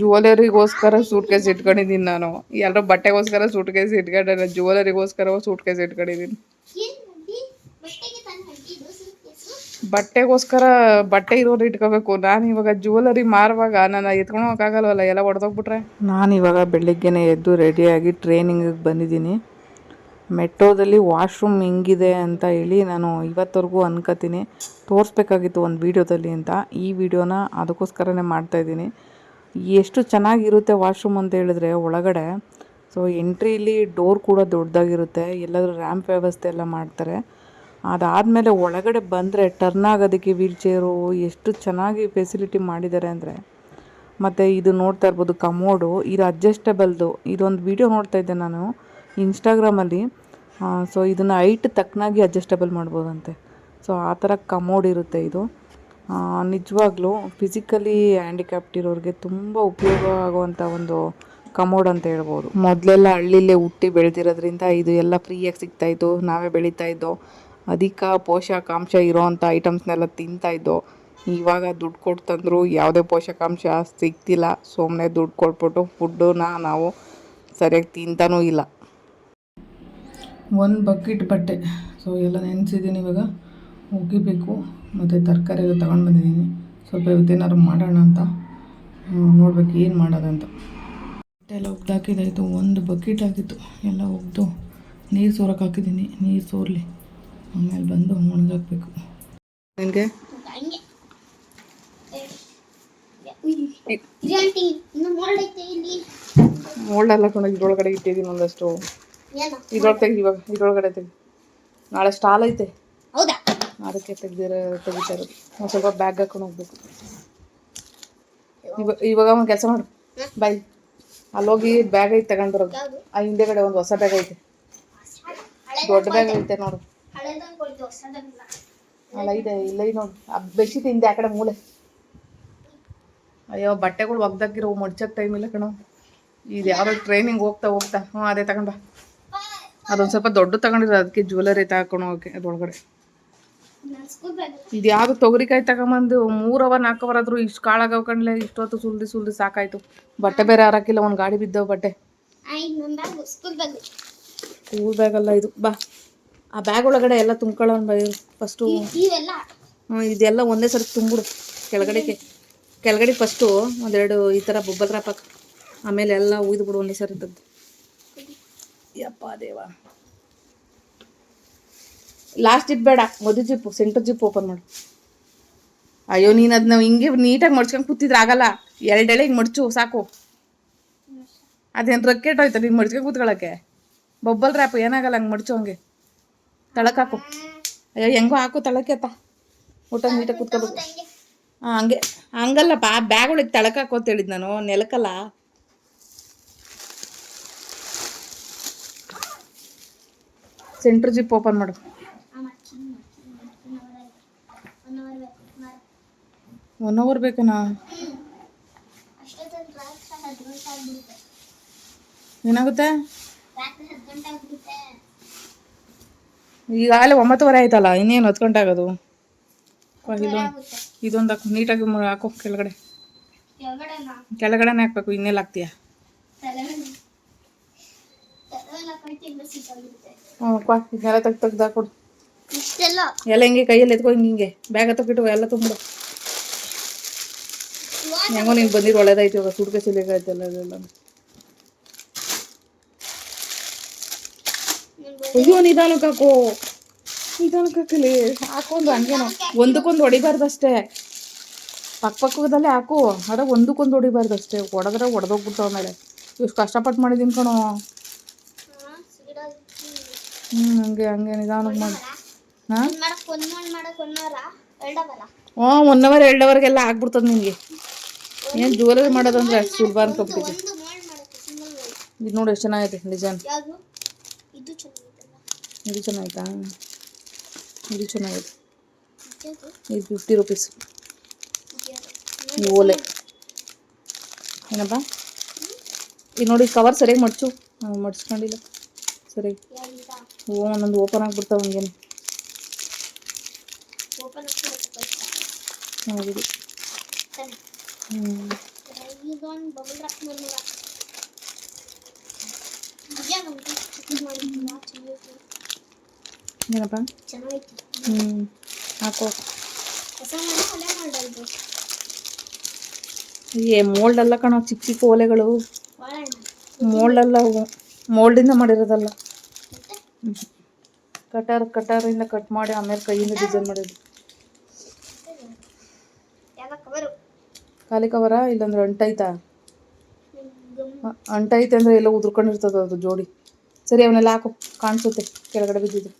ಜುವೆಲರಿಗೋಸ್ಕರ suitcase ಇಟ್ಕೊಂಡಿದ್ದೀನಿ ನಾನು. ಎಲ್ಲರೂ ಬಟ್ಟೆಗೋಸ್ಕರ ಸೂಟ್ ಕೇಸ್ ಇಟ್ಕೊಂಡಿಲ್ಲ ಜುವೆಲರಿಗೋಸ್ಕರ ಸೂಟ್ ಕೇಸ್ ಇಟ್ಕೊಂಡಿದ್ದೀನಿ. ಬಟ್ಟೆಗೋಸ್ಕರ ಬಟ್ಟೆ ಇರೋರು ಇಟ್ಕೋಬೇಕು. ನಾನು ಇವಾಗ ಜುವೆಲರಿ ಮಾರುವಾಗ ನಾನು ಹೋಗಕ್ಕಾಗಲ್ವಲ್ಲ, ಎಲ್ಲ ಹೊಡೆದೋಗ್ಬಿಟ್ರೆ ನಾನು ಇವಾಗ ಬೆಳಿಗ್ಗೆನೇ ಎದ್ದು ರೆಡಿಯಾಗಿ ಟ್ರೈನಿಂಗಿಗೆ ಬಂದಿದ್ದೀನಿ. ಮೆಟ್ರೋದಲ್ಲಿ ವಾಶ್ರೂಮ್ ಹೆಂಗಿದೆ ಅಂತ ಹೇಳಿ ನಾನು ಇವತ್ತವರೆಗೂ ಅನ್ಕೋತೀನಿ. ತೋರಿಸ್ಬೇಕಾಗಿತ್ತು ಒಂದು ವೀಡಿಯೋದಲ್ಲಿ ಅಂತ. ಈ ವಿಡಿಯೋನ ಅದಕ್ಕೋಸ್ಕರನೇ ಮಾಡ್ತಾಯಿದ್ದೀನಿ ಎಷ್ಟು ಚೆನ್ನಾಗಿರುತ್ತೆ ವಾಶ್ರೂಮ್ ಅಂತ ಹೇಳಿದ್ರೆ ಒಳಗಡೆ. ಸೊ ಎಂಟ್ರಿಲಿ ಡೋರ್ ಕೂಡ ದೊಡ್ಡದಾಗಿರುತ್ತೆ. ಎಲ್ಲಾದರೂ ರ್ಯಾಂಪ್ ವ್ಯವಸ್ಥೆ ಎಲ್ಲ ಮಾಡ್ತಾರೆ. ಅದಾದಮೇಲೆ ಒಳಗಡೆ ಬಂದರೆ ಟರ್ನ್ ಆಗೋದಕ್ಕೆ ವೀಲ್ ಚೇರು ಎಷ್ಟು ಚೆನ್ನಾಗಿ ಫೆಸಿಲಿಟಿ ಮಾಡಿದ್ದಾರೆ ಅಂದರೆ. ಮತ್ತು ಇದು ನೋಡ್ತಾ ಇರ್ಬೋದು ಕಮೋಡು ಇದು ಅಡ್ಜಸ್ಟಬಲ್ದು ಇದೊಂದು ವಿಡಿಯೋ ನೋಡ್ತಾ ಇದ್ದೆ ನಾನು ಇನ್ಸ್ಟಾಗ್ರಾಮಲ್ಲಿ ಸೊ ಇದನ್ನು ಹೈಟ್ ತಕ್ಕನಾಗಿ ಅಡ್ಜಸ್ಟಬಲ್ ಮಾಡ್ಬೋದಂತೆ. ಸೊ ಆ ಥರ ಕಮೋಡ್ ಇರುತ್ತೆ ಇದು. ನಿಜವಾಗ್ಲೂ ಫಿಸಿಕಲಿ ಹ್ಯಾಂಡಿಕ್ಯಾಪ್ಟ್ ಇರೋರಿಗೆ ತುಂಬ ಉಪಯೋಗ ಆಗುವಂಥ ಒಂದು ಕಮೋಡ್ ಅಂತ ಹೇಳ್ಬೋದು. ಮೊದಲೆಲ್ಲ ಹಳ್ಳಿಲೇ ಹುಟ್ಟಿ ಬೆಳೆದಿರೋದ್ರಿಂದ ಇದು ಎಲ್ಲ ಫ್ರೀಯಾಗಿ ಸಿಗ್ತಾಯಿತ್ತು ನಾವೇ ಬೆಳೀತಾ ಇದ್ದೋ, ಅಧಿಕ ಪೋಷಕಾಂಶ ಇರೋವಂಥ ಐಟಮ್ಸ್ನೆಲ್ಲ ತಿಂತಾ ಇದ್ದೋ, ಇವಾಗ ದುಡ್ಡು ಕೊಟ್ಟು ತಂದರೂ ಯಾವುದೇ ಪೋಷಕಾಂಶ ಸಿಗ್ತಿಲ್ಲ. ಸುಮ್ಮನೆ ದುಡ್ಡು ಕೊಟ್ಬಿಟ್ಟು ಫುಡ್ಡನ್ನ ನಾವು ಸರಿಯಾಗಿ ತಿಂತಾನೂ ಇಲ್ಲ. ಒಂದು ಬಕೆಟ್ ಬಟ್ಟೆ. ಸೊ ಎಲ್ಲ ನೆನೆಸಿದ್ದೀನಿ ಇವಾಗ. ಒಗಿಬೇಕು ಮತ್ತು ತರಕಾರಿ ಎಲ್ಲ ತಗೊಂಡು ಬಂದಿದ್ದೀನಿ. ಸ್ವಲ್ಪ ಇವತ್ತೇನಾದ್ರು ಮಾಡೋಣ ಅಂತ. ನೋಡ್ಬೇಕು ಏನು ಮಾಡೋದಂತ. ಬಟ್ಟೆ ಎಲ್ಲ ಒಗ್ದಾಕಿದಾಯಿತು ಒಂದು ಬಕೆಟ್ ಆಗಿತ್ತು. ಎಲ್ಲ ಒಗ್ದು ನೀರು ಸೋರಕ್ಕೆ ಹಾಕಿದ್ದೀನಿ ನೀರು ಸೋರಲಿ. ಆಮೇಲೆ ಬಂದು ಒಣಗಾಕ್ಬೇಕು. ನನಗೆ? ಮೋಲ್ಡೆಲ್ಲ ಕೊಂಡು ಇದ್ರೊಳಗಡೆ ಇಟ್ಟಿದ್ದೀನಿ ಒಂದಷ್ಟು. ಏನು? ಇದ್ರೊಳಗೆ ತೆಗಿ ಇವಾಗ ಇದ್ರೊಳಗಡೆ ತೆಗಿ. ನಾಳೆ ಸ್ಟಾಲ್ ಐತೆ. ಹೌದಾ? ಅದಕ್ಕೆ ತೆಗ್ದಿರ, ತೆಗಿತಾರೆ. ಒಂದು ಸ್ವಲ್ಪ ಬ್ಯಾಗ್ ಹಾಕೊಂಡು ಹೋಗ್ಬೇಕು. ಇವಾಗ ಇವಾಗ ಒಂದು ಕೆಲಸ ಮಾಡು. ಬಾಯ್ ಅಲ್ಲೋಗಿ ಬ್ಯಾಗ್ ಐತೆ ಆ ಹಿಂದೆಗಡೆ ಒಂದು ಹೊಸ ಬ್ಯಾಗ್ ಐತೆ. ದೊಡ್ಡ ಬ್ಯಾಗ್ ಐತೆ ನೋಡು. ಅಲ್ಲ ಇದೆ, ಇಲ್ಲ ನೋಡಿ. ಆ ಬೆಡ್ಶೀಟ್ ಹಿಂದೆ ಆ ಕಡೆ ಮೂಲೆ. ಅಯ್ಯೋ, ಬಟ್ಟೆಗಳು ಒಗ್ದಾಕಿರೋ ಮಡ್ಚಕ್ ಟೈಮ್ ಇಲ್ಲ ಕಣೋ. ಇದು ಯಾರೋ ಟ್ರೈನಿಂಗ್ ಹೋಗ್ತಾ ಹೋಗ್ತಾ. ಹ್ಞೂ ಅದೇ ತಗೊಂಡ ಅದೊಂದು ಸ್ವಲ್ಪ ದೊಡ್ಡ ತಗೊಂಡಿರೋ, ಅದಕ್ಕೆ ಜ್ಯುವೆಲರಿ ತಗೊಂಡು ಹೋಗಕ್ಕೆ ಬ್ಯಾಗ್ ಇದು ಯಾವುದು ತೊಗರಿಕಾಯಿ ತಗೊಂಬಂದು ಮೂರು ಅವರ್ ನಾಲ್ಕು ಅವರ್ ಆದರೂ ಇಷ್ಟು ಕಾಳಾಗವ್ ಕಣ್ಲೆ ಇಷ್ಟೊತ್ತು ಸುಲ್ದಿ ಸುಲ್ದಿ ಸಾಕಾಯ್ತು. ಬಟ್ಟೆ ಬೇರೆ ಹಾರಾಕಿಲ್ಲ ಒಂದು ಗಾಡಿ ಬಿದ್ದವು ಬಟ್ಟೆ. ಸ್ಕೂಲ್ ಬ್ಯಾಗ್ ಅಲ್ಲ ಇದು. ಬಾ. ಆ ಬ್ಯಾಗ್ ಒಳಗಡೆ ಎಲ್ಲ ತುಂಬ್ಕೊಳ್ಳೋಣ ಬೈ ಫಸ್ಟು ಹ್ಞೂ ಇದೆಲ್ಲ ಒಂದೇ ಸರಿ ತುಂಬಿಡು ಕೆಳಗಡೆ ಕೆಳಗಡೆ ಫಸ್ಟು ಒಂದೆರಡು ಈ ಥರ ಬೊಬ್ಬಲ್ ರ್ಯಾಪ್ ಆಮೇಲೆ ಎಲ್ಲ ಉಯ್ದು ಬಿಡು ಒಂದೇ ಸರಿ ಇದ್ದದ್ದು ಯಪ್ಪ ದೇವ. ಲಾಸ್ಟ್ ಜಿಪ್ ಬೇಡ ಮೊದಲು ಜಿಪ್ಪು ಸೆಂಟರ್ ಜಿಪ್ ಓಪನ್ ಮಾಡು. ಅಯ್ಯೋ ನೀನು ಅದನ್ನ ಹಿಂಗೆ ನೀಟಾಗಿ ಮಡ್ಚ್ಕೊಂಡು ಕೂತಿದ್ರೆ ಆಗಲ್ಲ. ಎರಡೆಳೆ ಹಿಂಗೆ ಮಡ್ಚು ಸಾಕು. ಅದೇನು ರಕೆಟ್ ಹೋಯ್ತು ನೀನು ಮಡ್ಚ್ಕೊಂಡು ಕೂತ್ಕೊಳ್ಳೋಕ್ಕೆ ಬೊಬ್ಬಲ್ ರ್ಯಾಪ್ ಏನಾಗಲ್ಲ ಹಂಗೆ ಮಡ್ಚು ಹಂಗೆ. ತಳಕ್ಕೆ ಹಾಕು. ಅಯ್ಯೋ ಹೆಂಗೋ ಹಾಕು ತಳಕ್ಕೆ ಅತ್ತ ಊಟ ನೀಟಾಗಿ ಕೂತ್ಕೊಬೇಕು ಹಾಂ ಹಂಗೆ. ಹಂಗಲ್ಲಪ್ಪ ಬ್ಯಾಗ್ ಒಳಗೆ ತಳಕ್ಕೆ ಹಾಕು ಅಂತ ಹೇಳಿದ್ದು ನಾನು ನೆಲಕಲ್ಲ. ಸೆಂಟ್ರ್ ಜಿಪ್ ಓಪನ್ ಮಾಡು. ಒನ್ ಅವರ್ ಬೇಕನಾ? ಏನಾಗುತ್ತೆ? ಈಗಾಗಲೇ ಒಂಬತ್ತುವರೆ ಆಯ್ತಲ್ಲ ಇನ್ನೇನು ಹತ್ತು ಗಂಟೆ ಆಗೋದು? ಇದೊಂದು ಹಾಕು ನೀಟಾಗಿ ಹಾಕೋ ಕೆಳಗಡೆ. ಕೆಳಗಡೆನಾ? ಹಾಕ್ಬೇಕು ಇನ್ನೆಲ್ಲ ಹಾಕ್ತೀಯ? ಇದನ್ನೆಲ್ಲ ತೆಗ್ದು ತೆಗ್ದು ಹಾಕೊಡು. ಎಲ್ಲ ಹಿಂಗೆ ಕೈಯಲ್ಲಿ ಎತ್ಕೊ ಹಿಂಗೆ ಹಿಂಗೆ. ಬ್ಯಾಗ್ ಹತ್ತಕ್ಕಿಟ್ಟು ಎಲ್ಲ ತುಂಬಿಡು. ಹೆಂಗೋ ನೀನು ಬಂದಿದ್ದು ಒಳ್ಳೇದಾಯ್ತು ಇವಾಗ ಸುಡ್ಕೆ ಸಿಲಿಗಾಯ್ತಲ್ಲ ಅದೆಲ್ಲ ಅಯ್ಯೋ ನಿಧಾನಕ್ಕೆ ಹಾಕೋ ನಿಧಾನಕ್ಕೆ ಹಾಕಲಿ ಹಾಕೊಂಡು ಹಂಗೇನೋ ಒಂದಕ್ಕೊಂದು ಹೊಡಿಬಾರ್ದು ಅಷ್ಟೇ ಪಕ್ಕ ಪಕ್ಕದಲ್ಲೇ ಹಾಕು ಅದ ಒಂದಕ್ಕೊಂದು ಹೊಡಿಬಾರ್ದು ಅಷ್ಟೇ ಹೊಡೆದ್ರೆ ಹೊಡೆದೋಗ್ಬಿಡ್ತಾವ ಆಮೇಲೆ ಇಷ್ಟು ಕಷ್ಟಪಟ್ಟು ಮಾಡಿದ್ದೀನಿ ಕಣೋ ಹ್ಞೂ ಹಂಗೆ ಹಂಗೆ ನಿಧಾನಕ್ಕೆ ಮಾಡಿ ಹಾಂ ಒನ್ ಅವರ ಎರಡು ಅವರ್ಗೆಲ್ಲ ಆಗ್ಬಿಡ್ತದೆ ನಿನಗೆ ಏನು ಜುವೆಲರಿ ಮಾಡೋದಂದ್ರೆ ಅಷ್ಟು ಸುಲಭ ಅನ್ಕೊಬಿಟ್ಟಿದೆ ಇದು ನೋಡಿ ಎಷ್ಟು ಚೆನ್ನಾಗೈತೆ ಡಿಸೈನ್ ಇದು ಚೆನ್ನಾಗಿತ್ತಾ ಇದು ಚೆನ್ನಾಗಿದೆ ಇದು ಚೆನ್ನಾಗೈತೆ. ಇದು ಫಿಫ್ಟಿ ರುಪೀಸ್? ಈ ಓಲೆ. ಏನಪ್ಪ? ಈಗ ನೋಡಿ ಕವರ್ ಸರಿಯಾಗಿ ಮಡ್ಚು. ಮಡ್ಚ್ಕೊಂಡಿಲ್ಲ ಮಡ್ಸ್ಕೊಂಡಿಲ್ಲ. ಸರಿ. ಓ ನಂದು ಒಂದೊಂದು ಓಪನ್ ಆಗಿಬಿಡ್ತಾವೆ ಹಂಗೇನೆ. ಹ್ಞೂ ಈಗ ಇದೊಂದು ಬಬಲ್ ರಾಕ್ ಮಗ ನಿಜ ನಮ್ಗೆ ಚಿಕ್ಕದು ಮಾಡಿದ್ದಿಲ್ಲ ಚೆನ್ನಾಗೈತಿ ಏನಪ್ಪ ಚೆನ್ನಾಗೈತಿ ಹ್ಞೂ ಹಾಕೋ ಹೊಸ ಮನೆ ಒಳ್ಳೆ ಮಾಡೋದು ಏ ಮೋಲ್ಡ್ ಅಲ್ಲ ಕಣೋ ಚಿಕ್ಕ ಚಿಕ್ಕ ಓಲೆಗಳು. ಮೋಲ್ಡ್ ಅಲ್ಲ ಅವು. ಮೋಲ್ಡಿಂದ ಮಾಡಿರೋದಲ್ಲ. ಕಟಾರ್ ಕಟಾರಿಂದ ಕಟ್ ಮಾಡಿ ಆಮೇಲೆ ಕೈಯಿಂದ ಡಿಸೈನ್ ಮಾಡಿದ್ದು ಯಾವ ಕವರು ಖಾಲಿ ಕವರ ಇಲ್ಲಾಂದ್ರೆ ಅಂಟೈತಾ? ಅಂಟೈತೆ ಅಂದ್ರೆ ಎಲ್ಲ ಉದುರ್ಕೊಂಡಿರ್ತದ ಅದು ಜೋಡಿ. ಸರಿ ಅವನ್ನೆಲ್ಲ ಹಾಕು. ಕಾಣಿಸುತ್ತೆ ಕೆಳಗಡೆ ಬಿದ್ದಿದ್ದು.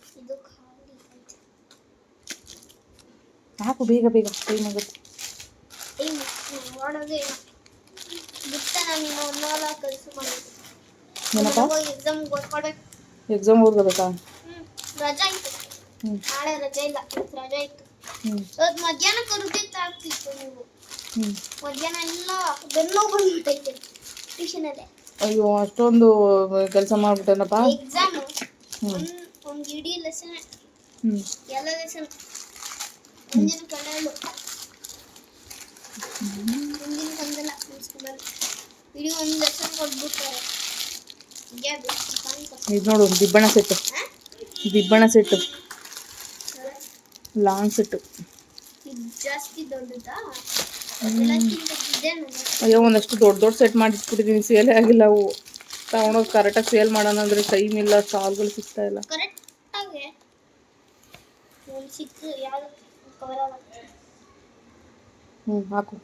ಹಾಕು ಬೇಗ ಬೇಗ. ಏನಾಗುತ್ತೆ ಆಗುತ್ತೆ. ಎಕ್ಸಾಮ್ ಓದ್ಕೋಬೇಕಾ? ಹ್ಮ್. ರಜಾ ಇತ್ತು ನಾಳೆ ರಜೆ ಇಲ್ಲ ರಜಾ ಇತ್ತು. ಮಧ್ಯಾಹ್ನ ಕರುದಿತ್ತು ಆಗ್ತಿತ್ತು ನೀವು. ಹ್ಞೂ ಮಧ್ಯಾಹ್ನ ಎಲ್ಲ ಬೆನ್ನು ಬಂದ್ಬಿಟ್ಟೈತೆ ಟ್ಯೂಷನಲ್ಲೇ ಅಯ್ಯೋ ಅಷ್ಟೊಂದು ಕೆಲಸ ಮಾಡ್ಬಿಟ್ಟನಪ್ಪ. ಎಕ್ಸಾಮ್ ಒಂದು ಇಡೀ ಲೆಸನ್ ಎಲ್ಲ ಲೆಸನ್ ಮುಂದಿನ ಕಳೆಯಲು ಮುಂದಿನ ಕಂದಲ್ಲ ಮುಗಿಸ್ಕೊಂಡಲ್ಲ ಇಡೀ ಒಂದು ಲೆಸನ್ ಕೊಟ್ಬಿಡ್ತಾರೆ. ಇದು ನೋಡು ದಿಬ್ಬಣ ಸೆಟ್? ದಿಬ್ಬಣ ಸೆಟ್ಟು ಲಾಂಗ್ ಸೆಟ್ಟು ಜಾಸ್ತಿ ದೊಡ್ಡದಾ? ಅಯ್ಯೋ ಒಂದಷ್ಟು ದೊಡ್ಡ ದೊಡ್ಡ ಸೆಟ್ ಮಾಡಿಟ್ಬಿಟ್ಟಿದ್ದೀನಿ ಸೇಲೇ ಆಗಿಲ್ಲ ಅವು. ತಗೊಂಡೋಗಿ ಕರೆಕ್ಟಾಗಿ ಸೇಲ್ ಮಾಡೋಣ ಅಂದರೆ ಟೈಮ್ ಇಲ್ಲ ಸ್ಟಾಲ್ಗಳು ಸಿಗ್ತಾ ಇಲ್ಲ. ಹ್ಞೂ ಹಾಕು.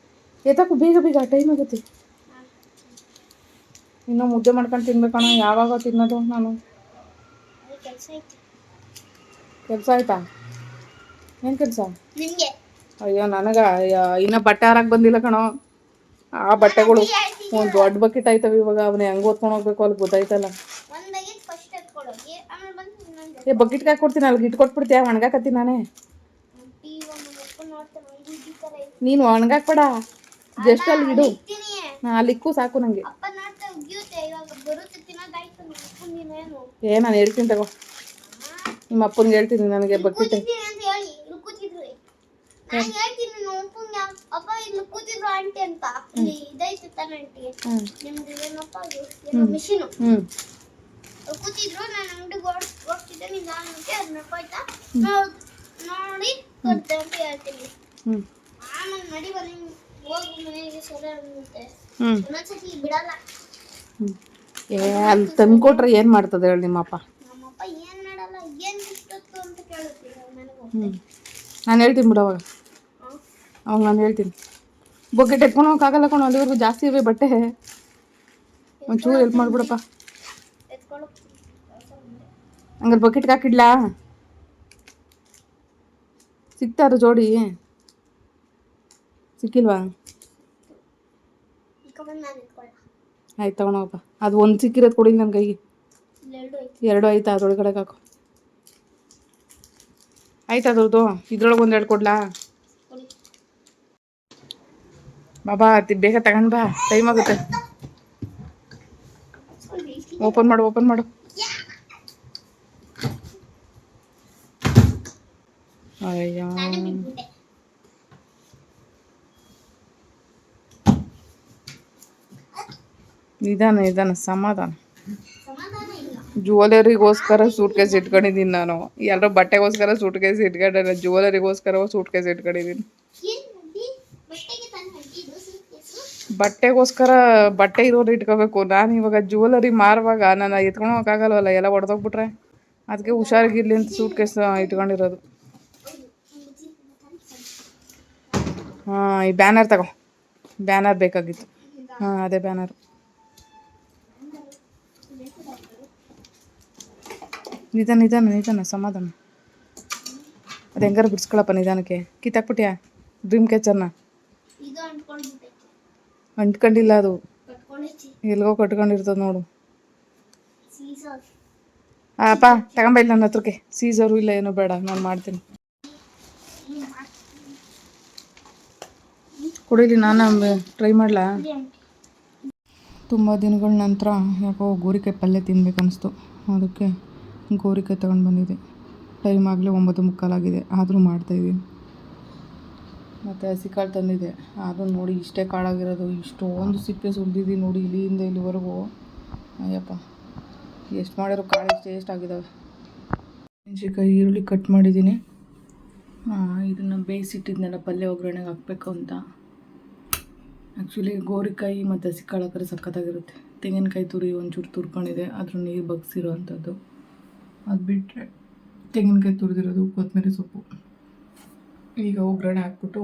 ಎತ್ತಾಕು ಬೇಗ ಬೇಗ ಟೈಮ್ ಆಗುತ್ತೆ. ಇನ್ನೂ ಮುದ್ದೆ ಮಾಡ್ಕೊಂಡು ತಿನ್ಬೇಕಣ್ಣ ಯಾವಾಗ ತಿನ್ನೋದು ನಾನು? ಕೆಲಸ ಆಯ್ತಾ? ಏನು ಕೆಲಸ? ನಿಮಗೆ? ಅಯ್ಯೋ, ನನಗೆ ಇನ್ನೂ ಬಟ್ಟೆ ಹಾರಕ್ಕೆ ಬಂದಿಲ್ಲ ಕಣೋ. ಆ ಬಟ್ಟೆಗಳು ಒಂದು ದೊಡ್ಡ ಬಕೆಟ್ ಆಯ್ತವೆ ಇವಾಗ ಅವನ್ನ ಹೆಂಗೆ ಓದ್ಕೊಂಡು ಹೋಗ್ಬೇಕು ಅಲ್ಲಿ ಗೊತ್ತಾಯ್ತಲ್ಲ. ಏ ಬಕೆಟ್ಗೆ ಕೊಡ್ತೀನಿ ಅಲ್ಲಿ ಇಟ್ಟು ಕೊಟ್ಬಿಡ್ತೀಯ? ಒಣಗಾಕತ್ತೀನಿ ನಾನೇ. ನೀನು ಒಣಗಾಕ್ಬೇಡ. ಜಸ್ಟ್ ಅಲ್ಲಿ ಇಡು. ಹಾಂ, ಅಲ್ಲಿ ಇಕ್ಕು, ಸಾಕು ನನಗೆ ಏ, ನಾನು ಹೇಳ್ತೀನಿ ತಗೋ. ನಿಮ್ಮ ಅಪ್ಪನಿಗೆ ಹೇಳ್ತೀನಿ, ನನಗೆ ಬಕೆಟ್ ಕೂತಿದ್ದೀನಿ ಅಂತ ಹೇಳಿ ಇಲ್ಲಿ ಕೂತಿದ್ರು ನಾನು ಹೇಳ್ತೀನಿ ಅಪ್ಪಂಗೆ ಅಪ್ಪ ಇಲ್ಲಿ ಕೂತಿದ್ರು ಆಂಟಿ ಅಂತ. ಇಲ್ಲಿ ಇದೈತೆ ತಾನೆ ಆಂಟಿ ನಿಮ್ದು ಏನಪ್ಪ ಅದು ಏನೋ ಮಿಷಿನು ಹ್ಞೂ ಕೂತಿದ್ರು ನಾನು ಅಂಗಡಿಗೆ ಓಡ್ ಹೋಗ್ತಿದ್ದೆ ಅದು ನೆಪಾಯ್ತಾ ನೋಡ್ ಕೊಡ್ತೆ ಅಂತ ಹೇಳ್ತೀನಿ. ಹ್ಞೂ ಆಮೇಲೆ ನಡಿ ಬನ್ನಿ ಹೋಗಿ ಮನೆಗೆ ಸರಿ ಅನ್ನುತ್ತೆ ಹ್ಞೂ ಒಂದೊಂದ್ಸತಿ ಬಿಡಲ್ಲ. ಏ ಅಲ್ಲಿ ತಂದ್ಕೊಟ್ರೆ ಏನು ಮಾಡ್ತದೆ ಹೇಳಿ ನಿಮ್ಮಪ್ಪ? ನಮ್ಮಪ್ಪ ಏನು ಮಾಡಲ್ಲ ಏನು ಇಷ್ಟೊತ್ತು ಅಂತ ನನಗೂ. ನಾನು ಹೇಳ್ತೀನಿ ಬಿಡು ಅವಾಗ ನಾನು ಹೇಳ್ತೀನಿ. ಎತ್ಕೊಂಡು ಹೋಗಕ್ಕಾಗಲ್ಲ ಕಣೋ, ಅಲ್ಲಿವರೆಗೂ ಜಾಸ್ತಿ ಇವೆ ಬಟ್ಟೆ. ಒಂಚೂರು ಹೆಲ್ಪ್ ಮಾಡಿಬಿಡಪ್ಪ. ಹಂಗಾರೆ ಬಕೆಟ್ಗೆ ಹಾಕಿಡ್ಲಾ? ಸಿಗ್ತಾರ ಜೋಡಿ. ಸಿಕ್ಕಿಲ್ವಾ? ಆಯ್ತು ತಗೊಂಡೋಗಪ್ಪ ಅದು ಒಂದು ಸಿಕ್ಕಿರೋದು ಕೊಡಿ ನನ್ನ ಕೈಗೆ. ಎರಡು ಆಯ್ತಾ, ಅದ್ರೊಳಗಡೆ ಹಾಕು. ಆಯ್ತು ಅದ್ರದ್ದು ಇದ್ರೊಳಗೆ ಒಂದು ಎರಡು ಕೊಡ್ಲಾ ಕೊಡಿ ಬಾಬಾ ಬೇಗ ತಗೊಂಡ್ ಬಾ ಟೈಮ್ ಆಗುತ್ತೆ. ಓಪನ್ ಮಾಡು ಓಪನ್ ಮಾಡು. ಅಯ್ಯೋ. ನಿಧಾನ ನಿಧಾನ, ಸಮಾಧಾನ. ಜ್ಯುವೆಲರಿಗೋಸ್ಕರ ಸೂಟ್ ಕೇಸ್ ಇಟ್ಕೊಂಡಿದ್ದೀನಿ ನಾನು. ಎಲ್ಲರೂ ಬಟ್ಟೆಗೋಸ್ಕರ ಸೂಟ್ ಕೇಸ್ ಇಟ್ಕೊಂಡಿಲ್ಲ ಜ್ಯುವೆಲರಿಗೋಸ್ಕರ ಸೂಟ್ ಕೇಸ್ ಇಟ್ಕೊಂಡಿದ್ದೀನಿ ಏನ್ ನಡಿ ಬಟ್ಟೆಗೆ ತಾನೆ ಹಾಕಿದ್ದು suitcase? ಬಟ್ಟೆಗೋಸ್ಕರ ಬಟ್ಟೆ ಇರೋರು ಇಟ್ಕೋಬೇಕು. ನಾನು ಇವಾಗ ಜ್ಯುವೆಲರಿ ಮಾರುವಾಗ ನಾನು ಎತ್ಕೊಂಡು ಹೋಗೋಕ್ಕಾಗಲ್ವಲ್ಲ, ಎಲ್ಲ ಹೊಡೆದೋಗ್ಬಿಟ್ರೆ ಅದಕ್ಕೆ ಹುಷಾರಾಗಿರ್ಲಿ ಅಂತ ಸೂಟ್ ಕೇಸ್ ಇಟ್ಕೊಂಡಿರೋದು. ಹಾಂ, ಈ ಬ್ಯಾನರ್ ತಗೋ. ಬ್ಯಾನರ್ ಬೇಕಾಗಿತ್ತು. ಹಾಂ, ಅದೇ ಬ್ಯಾನರ್. ನಿಧಾನ ನಿಧಾನ ನಿಧಾನ, ಸಮಾಧಾನ. ಅದು ಹೆಂಗಾರು ಬಿಡಿಸ್ಕೊಳಪ್ಪ ನಿಧಾನಕ್ಕೆ. ಕಿತ್ತಾಕ್ಬಿಟ್ಯಾ? ಡ್ರೀಮ್ ಕ್ಯಾಚರ್ನ ಅಂಟ್ಕೊಂಡಿಲ್ಲ ಅದು. ಎಲ್ಗೋ ಕಟ್ಕೊಂಡಿರ್ತದೆ ನೋಡು. ಅಪ್ಪ ತಗೊಂಬ ಇಲ್ಲ ನನ್ನ ಹತ್ರಕ್ಕೆ. ಸೀಸರು ಇಲ್ಲ ಏನೂ ಬೇಡ ನಾನು ಮಾಡ್ತೀನಿ. ಕೊಡಿಲಿ ನಾನು ಟ್ರೈ ಮಾಡಲಾ? ತುಂಬ ದಿನಗಳ ನಂತರ ಯಾಕೋ ಗೋರಿಕಾಯಿ ಪಲ್ಯ ತಿನ್ಬೇಕನ್ನಿಸ್ತು ಅದಕ್ಕೆ ಗೋರಿಕಾಯಿ ತಗೊಂಡು ಬಂದಿದ್ದೆ. ಟೈಮ್ ಆಗಲೇ ಒಂಬತ್ತು ಮುಕ್ಕಾಲಾಗಿದೆ. ಆದರೂ ಮಾಡ್ತಾಯಿದ್ದೀನಿ ಮತ್ತು ಹಸಿ ಕಾಳು ತಂದಿದೆ. ಅದು ನೋಡಿ ಇಷ್ಟೇ ಕಾಳಾಗಿರೋದು. ಇಷ್ಟೊಂದು ಸಿಪ್ಪೆ ಸುಲಿದಿದ್ದು ನೋಡಿ ಇಲ್ಲಿಂದ ಇಲ್ಲಿವರೆಗೂ. ಅಯ್ಯಪ್ಪ, ಎಷ್ಟು ಮಾಡಿರೋ ಕಾಳು ಎಷ್ಟು ಟೇಸ್ಟ್ ಆಗಿದ್ದಾವೆ ಮೆಣಸಿನ್ಕಾಯಿ, ಈರುಳ್ಳಿ ಕಟ್ ಮಾಡಿದ್ದೀನಿ. ಇದನ್ನು ಬೇಯಿಸಿಟ್ಟಿದ್ನೆಲ್ಲ, ಪಲ್ಯ ಒಗ್ಗರಣೆಗೆ ಹಾಕಬೇಕು ಅಂತ. ಆ್ಯಕ್ಚುಲಿ ಗೋರಿಕಾಯಿ ಮತ್ತು ಹಸಿಕಾಳು ಹಾಕಿದ್ರೆ ಸಖತ್ತಾಗಿರುತ್ತೆ. ತೆಂಗಿನಕಾಯಿ ತುರಿ ಒಂಚೂರು ತುರ್ಕೊಂಡಿದೆ. ಅದ್ರ ನೀರು ಬಗ್ಸಿರೋ ಅಂಥದ್ದು ಅದು ಬಿಟ್ಟರೆ ತೆಂಗಿನಕಾಯಿ ತುರಿದಿರೋದು ಕೊತ್ತಂಬರಿ ಸೊಪ್ಪು. ಈಗ ಒಗ್ಗರಣೆ ಹಾಕ್ಬಿಟ್ಟು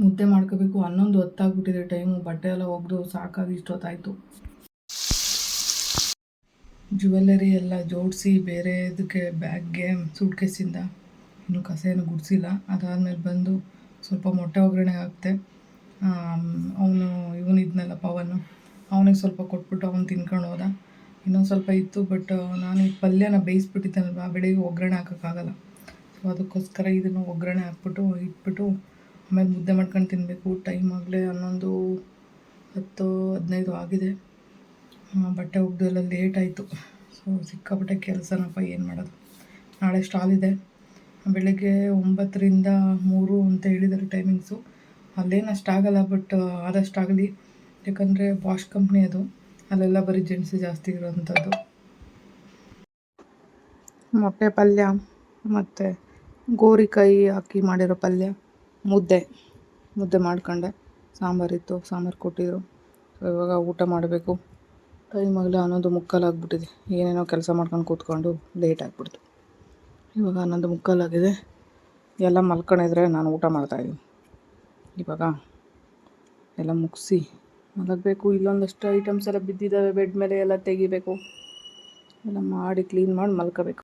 ಮುದ್ದೆ ಮಾಡ್ಕೋಬೇಕು. ಹನ್ನೊಂದು ಹೊತ್ತಾಗ್ಬಿಟ್ಟಿದೆ ಟೈಮು ಬಟ್ಟೆ ಎಲ್ಲ ಒಗೆದು ಸಾಕಾಗಿ ಇಷ್ಟೊತ್ತಾಯಿತು. ಜ್ಯುವೆಲ್ಲರಿ ಎಲ್ಲ ಜೋಡಿಸಿ ಬೇರೆ ಇದಕ್ಕೆ ಬ್ಯಾಗ್ಗೆ ಸೂಟ್ಕೇಸಿಂದ ಇನ್ನು ಕಸ ಏನು ಗುಡಿಸಿಲ್ಲ. ಅದಾದಮೇಲೆ ಬಂದು ಸ್ವಲ್ಪ ಮೊಟ್ಟೆ ಒಗ್ಗರಣೆ ಹಾಕ್ತೆ ಅವನು, ಇವನು ಇದ್ನಲ್ಲ ಪವನು. ಅವನಿಗೆ ಸ್ವಲ್ಪ ಕೊಟ್ಬಿಟ್ಟು ಅವನು ತಿನ್ಕೊಂಡು ಹೋದ. ಇನ್ನೊಂದು ಸ್ವಲ್ಪ ಇತ್ತು ಬಟ್ ನಾನು ಈ ಪಲ್ಯನ ಬೇಯಿಸ್ಬಿಟ್ಟಿದ್ದಾನಲ್ವ? ಬೆಳಿಗ್ಗೆ ಒಗ್ಗರಣೆ ಹಾಕೋಕ್ಕಾಗಲ್ಲ. ಅದಕ್ಕೋಸ್ಕರ ಇದನ್ನು ಒಗ್ಗರಣೆ ಹಾಕ್ಬಿಟ್ಟು, ಇಟ್ಬಿಟ್ಟು, ಆಮೇಲೆ ಮುದ್ದೆ ಮಾಡ್ಕೊಂಡು ತಿನ್ನಬೇಕು ಟೈಮ್ ಆಗಲೇ ಹನ್ನೊಂದು ಹತ್ತು ಹದಿನೈದು ಆಗಿದೆ. ಬಟ್ಟೆ ಒಗ್ದು ಎಲ್ಲ ಲೇಟ್ ಆಯಿತು. ಸೊ ಸಿಕ್ಕಾಪಟ್ಟೆ ಕೆಲಸನಪ್ಪ, ಏನು ಮಾಡೋದು? ನಾಳೆ ಸ್ಟಾಲ್ ಇದೆ. ಬೆಳಗ್ಗೆ ಒಂಬತ್ತರಿಂದ ಮೂರು ಅಂತ ಹೇಳಿದ್ದಾರೆ ಟೈಮಿಂಗ್ಸು. ಅಲ್ಲೇನು ಅಷ್ಟಾಗಲ್ಲ ಬಟ್ ಆದಷ್ಟಾಗಲಿ ಯಾಕಂದರೆ ಬಾಷ್ ಕಂಪ್ನಿ ಅದು. ಅಲ್ಲೆಲ್ಲ ಬರೀ ಜೆಂಟ್ಸ್ ಜಾಸ್ತಿ ಇರೋವಂಥದ್ದು ಮೊಟ್ಟೆ ಪಲ್ಯ ಮತ್ತು ಗೋರಿಕಾಯಿ ಹಾಕಿ ಮಾಡಿರೋ ಪಲ್ಯ, ಮುದ್ದೆ ಮುದ್ದೆ ಮಾಡ್ಕೊಂಡೆ. ಸಾಂಬಾರಿತ್ತು ಸಾಂಬಾರು ಕೊಟ್ಟಿದ್ರು. ಇವಾಗ ಊಟ ಮಾಡಬೇಕು. ಟೈಮ್ ಆಗಲೇ ಹನ್ನೊಂದು ಮುಕ್ಕಾಲು ಆಗ್ಬಿಟ್ಟಿದೆ ಏನೇನೋ ಕೆಲಸ ಮಾಡ್ಕೊಂಡು ಕೂತ್ಕೊಂಡು ಲೇಟ್ ಆಗಿಬಿಡ್ತು. ಇವಾಗ ಹನ್ನೊಂದು ಮುಕ್ಕಾಲಾಗಿದೆ. ಎಲ್ಲ ಮಲ್ಕೊಂಡಿದ್ರೆ ನಾನು ಊಟ ಮಾಡ್ತಾಯಿದ್ದೀನಿ ಇವಾಗ ಎಲ್ಲ ಮುಗಿಸಿ ಮಲಗಬೇಕು. ಇಲ್ಲೊಂದಷ್ಟು ಐಟಮ್ಸ್ ಎಲ್ಲ ಬಿದ್ದಿದ್ದಾವೆ ಬೆಡ್ ಮೇಲೆ ಎಲ್ಲ ತೆಗಿಬೇಕು. ಎಲ್ಲ ಮಾಡಿ ಕ್ಲೀನ್ ಮಾಡಿ ಮಲ್ಕೋಬೇಕು.